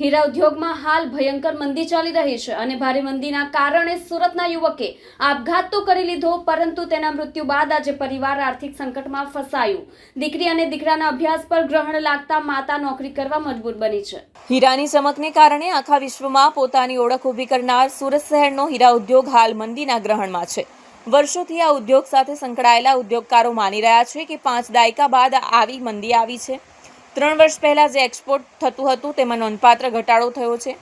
હીરા ઉદ્યોગમાં હાલ ભયંકર મંદી ચાલી રહી છે અને ભારે મંદીના કારણે સુરતના યુવકે આપઘાત તો કરી લીધો, પરંતુ તેના મૃત્યુ બાદ આજે પરિવાર આર્થિક સંકટમાં ફસાયું. દીકરી અને દીકરાના અભ્યાસ પર ગ્રહણ લાગતા માતા નોકરી કરવા મજબૂર બની છે. હીરાની ચમકને કારણે આખા વિશ્વમાં પોતાની ઓળખ ઊભી કરનાર સુરત શહેરનો હીરા ઉદ્યોગ હાલ મંદીના ગ્રહણમાં છે. વર્ષોથી આ ઉદ્યોગ સાથે સંકળાયેલા ઉદ્યોગકારો માની રહ્યા છે કે પાંચ દાયકા બાદ આવી મંદી આવી છે. ત્રણ વર્ષ પહેલાં જે એક્સપોર્ટ થતું હતું, તેમાં નોંધપાત્ર ઘટાડો થયો છે.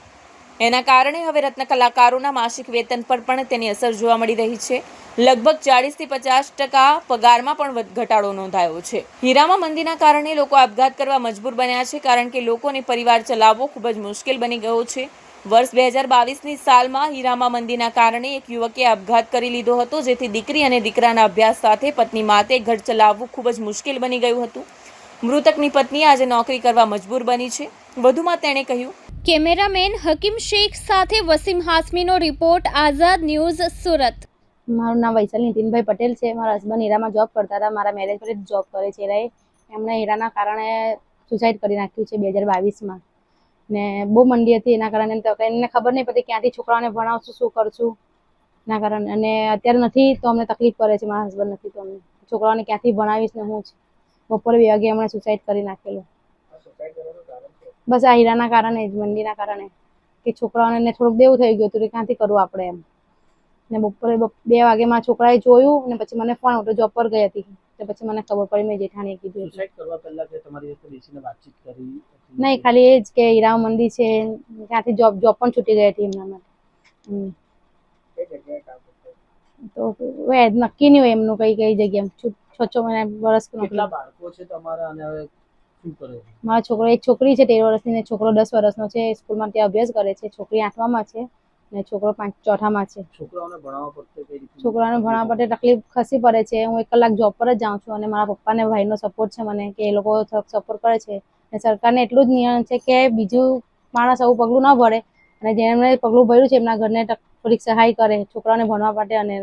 એના કારણે હવે રત્ન કલાકારોના માસિક વેતન પર પણ તેની અસર જોવા મળી રહી છે. લગભગ ચાળીસથી પચાસ ટકા પગારમાં પણ ઘટાડો નોંધાયો છે. હીરામાં મંદીના કારણે લોકો આપઘાત કરવા મજબૂર બન્યા છે, કારણ કે લોકોને પરિવાર ચલાવવો ખૂબ જ મુશ્કેલ બની ગયો છે. વર્ષ બે હજાર બાવીસની સાલમાં હીરામાં મંદીના કારણે એક યુવકે આપઘાત કરી લીધો હતો, જેથી દીકરી અને દીકરાના અભ્યાસ સાથે પત્ની માતે ઘર ચલાવવું ખૂબ જ મુશ્કેલ બની ગયું હતું. મૃતકની પત્ની આજે નોકરી કરવા મજબૂર બની છે. વધુમાં તેણે કહ્યું કેમેરામેન હકીમ શેખ સાથે વસીમ હાસમીનો રિપોર્ટ આઝાદ ન્યૂઝ સુરત. મારું નામ વૈશાલી નીતિનભાઈ પટેલ છે. મારા હસબન્ડ હીરામાં જોબ કરતા હતા. મારા મેરેજ પર જ જોબ કરે છે. હીરાએ એમણે હીરાના કારણે સુસાઇડ કરી નાખ્યું છે બે હજાર બાવીસમાં. ને બહુ મંડી હતી એના કારણે. તો એમને ખબર નહીં પડતી ક્યાંથી છોકરાઓને ભણાવશું શું કરશું એના કારણે. અને અત્યારે નથી તો અમને તકલીફ પડે છે. મારા હસબન્ડ નથી તો અમને. છોકરાઓને ક્યાંથી ભણાવીશ ને હું જ બપોરે બે વાગે એમણે સુસાઇડ કરી નાખેલું. બસ આ હીરાના કારણે જ મંદીના કારણે. કે છોકરાઓને થોડુંક દેવું થઈ ગયું હતું કે ક્યાંથી કરવું આપણે એમ. ને બપોરે બપ- બે વાગે મારા છોકરાએ જોયું ને પછી મને ફોન આવ્યો જોબ પર ગઈ હતી. તો પછી મને ખબર પડી મેં જેઠાણીએ કીધું હતી? નહીં ખાલી એ જ કે હીરા મંદી છે ત્યાંથી જોબ જોબ પણ છૂટી ગઈ હતી એમના માટે? તો નક્કી નહીં હોય એમનું કઈ કઈ જગ્યા છ છ મહિના વર્ષ કેટલા બાળકો છે તમારા અને હવે મારો છોકરો એક છોકરી છે તેર વર્ષની ને છોકરો દસ વર્ષનો છે. સ્કૂલમાં ત્યાં અભ્યાસ કરે છે. છોકરી આઠમામાં છે ને છોકરો પાંચ ચોથામાં છે. છોકરાઓને ભણાવવા માટે તકલીફ ખસી પડે છે. હું એક કલાક જોબ પર જ જાઉં છું અને મારા પપ્પા ને ભાઈનો સપોર્ટ છે મને કે એ લોકો સપોર્ટ કરે છે. અને સરકારને એટલું જ નિયમ છે કે બીજું માણસ આવું પગલું ન ભરે અને જેમણે પગલું ભર્યું છે એમના ઘરને થોડીક સહાય કરે છોકરાઓને ભણવા માટે અને